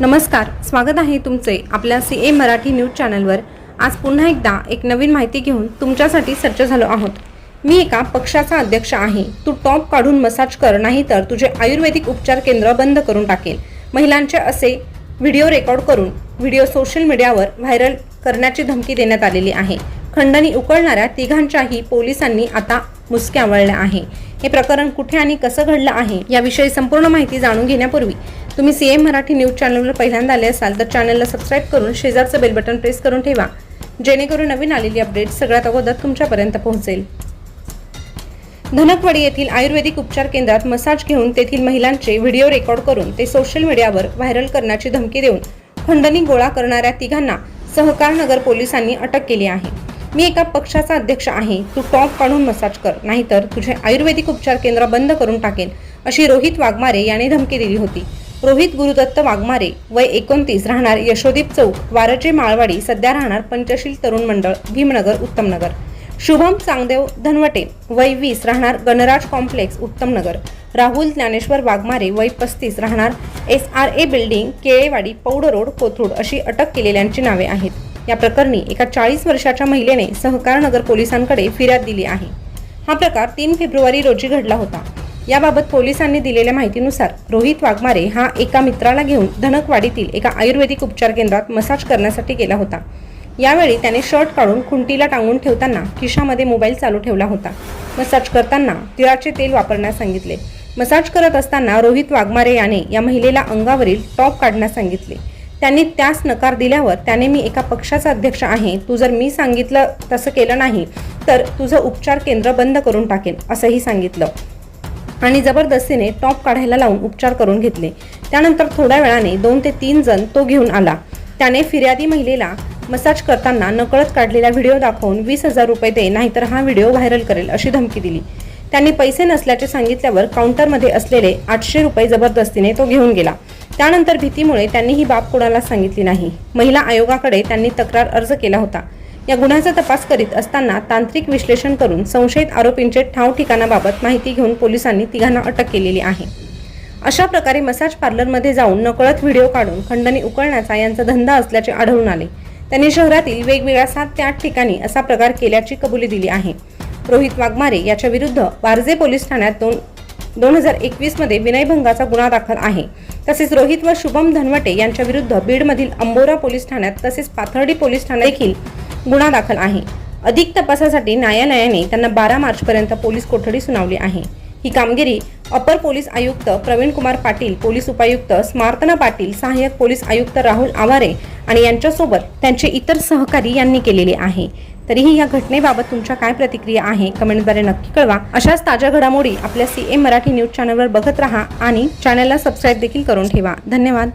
नमस्कार स्वागत आहे तुमचे आपल्या सी ए मराठी न्यूज चॅनलवर. आज पुन्हा एकदा एक नवीन माहिती घेऊन तुमच्यासाठी सज्ज झालो आहोत. मी एका पक्षाचा अध्यक्ष आहे. तू टॉप काढून मसाज कर नाही तर तुझे आयुर्वेदिक उपचार केंद्र बंद करून टाकेल. महिलांचे असे व्हिडिओ रेकॉर्ड करून व्हिडिओ सोशल मीडियावर व्हायरल करण्याची धमकी देण्यात आलेली आहे. खंडणी उकळणाऱ्या तिघांच्याही पोलिसांनी आता मुसक्या आवळल्या आहे. हे प्रकरण कुठे आणि कसं घडलं आहे याविषयी संपूर्ण माहिती जाणून घेण्यापूर्वी तुम्ही सी एम मराठी न्यूज चॅनलवर पहिल्यांदा आले असाल तर चॅनलला सबस्क्राईब करून शेजारचं बेल बटन प्रेस करून ठेवा. जेणेकरून नवीन आलेली अपडेट सगळ्यात अगोदर तुमच्यापर्यंत पोहोचेल. धनकवाडी येथील आयुर्वेदिक उपचार केंद्रात मसाज घेऊन तेथील महिलांचे व्हिडिओ रेकॉर्ड करून ते सोशल मीडियावर व्हायरल करण्याची धमकी देऊन खंडणी गोळा करणाऱ्या तिघांना सहकारनगर पोलिसांनी अटक केली आहे. मी एका पक्षाचा अध्यक्ष आहे. तू टॉप काढून मसाज कर नाहीतर तुझे आयुर्वेदिक उपचार केंद्र बंद करून टाकेन अशी रोहित वाघमारे याने धमकी दिली होती. रोहित गुरुदत्त वाघमारे वय एकोणतीस राहणार यशोदीप चौक वारजे माळवाडी सध्या राहणार पंचशील तरुण मंडळ भीमनगर उत्तमनगर. शुभम चांगदेव धनवटे वय वीस राहणार गणराज कॉम्प्लेक्स उत्तमनगर. राहुल ज्ञानेश्वर वाघमारे वय पस्तीस राहणार S R A building Kelewadi Paud road Kothrud अशी अटक केलेल्यांची नावे आहेत. या प्रकरणी एका चाळीस वर्षाच्या महिलेने सहकार नगर पोलिसांकडे फिर्याद दिली आहे. हा प्रकार तीन फेब्रुवारी रोजी घडला होता. याबाबत पोलिसांनी दिलेल्या माहितीनुसार रोहित वाघमारे हा एका मित्राला घेऊन धनकवाडीतील एका आयुर्वेदिक उपचार केंद्रात मसाज करण्यासाठी गेला होता. यावेळी त्याने शर्ट काढून खुंटीला टांगून ठेवताना खिशामध्ये मोबाईल चालू ठेवला होता. मसाज करताना तिळाचे तेल वापरण्यास सांगितले. मसाज करत असताना रोहित वाघमारे याने या महिलेला अंगावरील टॉप काढण्यास सांगितले. त्यांनी त्यास नकार दिल्यावर त्याने मी एका पक्षाचा अध्यक्ष आहे तू जर मी सांगितलं तसं केलं नाही तर तुझं उपचार केंद्र बंद करून टाकेन असंही सांगितलं. आणि जबरदस्तीने टॉप काढायला लावून उपचार करून घेतले. त्यानंतर थोड्या वेळाने दोन ते तीन जण तो घेऊन आला. त्याने फिर्यादी महिलेला मसाज करताना नकळत काढलेला व्हिडिओ दाखवून वीस हजार रुपये दे नाहीतर हा व्हिडिओ व्हायरल करेल अशी धमकी दिली. त्यांनी पैसे नसल्याचे सांगितल्यावर काउंटरमध्ये असलेले आठशे रुपये जबरदस्तीने तो घेऊन गेला. त्यानंतर भीतीमुळे त्यांनी ही बाब कोणाला सांगितली नाही. महिला आयोगाकडे त्यांनी तक्रार अर्ज केला होता. या गुन्ह्याचा तपास करीत असताना तांत्रिक विश्लेषण करून संशयित आरोपींचे ठाव ठिकाणाबाबत माहिती घेऊन पोलिसांनी तिघांना अटक केलेली आहे. अशा प्रकारे मसाज पार्लरमध्ये जाऊन नकळत व्हिडिओ काढून खंडणी उकळण्याचा यांचा धंदा असल्याचे आढळून आले. त्यांनी शहरातील वेगवेगळ्या सात ते आठ ठिकाणी असा प्रकार केल्याची कबुली दिली आहे. रोहित वाघमारे याच्या विरुद्ध वारजे पोलीस ठाण्यात दोन दोन हजार एकवीसमध्ये विनयभंगाचा गुन्हा दाखल आहे. तसेच रोहित व शुभम धनवटे यांच्या विरुद्ध बीडमधील अंबोरा पोलीस ठाण्यात तसेच पाथर्डी पोलीस ठाण्यात देखील गुन्हा दाखल आहे. अधिक तपासासाठी न्यायालयाने त्यांना बारा मार्चपर्यंत पोलीस कोठडी सुनावली आहे. ही कामगिरी अपर पोलीस आयुक्त प्रवीण कुमार पाटील पोलीस उपायुक्त स्मार्तना पाटील सहाय्यक पोलीस आयुक्त राहुल आवारे आणि यांच्यासोबत त्यांचे इतर सहकारी यांनी केलेले आहे. तरीही या घटनेबाबत तुमच्या काय प्रतिक्रिया आहे कमेंटद्वारे नक्की कळवा. अशाच ताज्या घडामोडी आपल्या सी एम मराठी न्यूज चॅनलवर बघत राहा आणि चॅनलला सबस्क्राईब देखील करून ठेवा. धन्यवाद.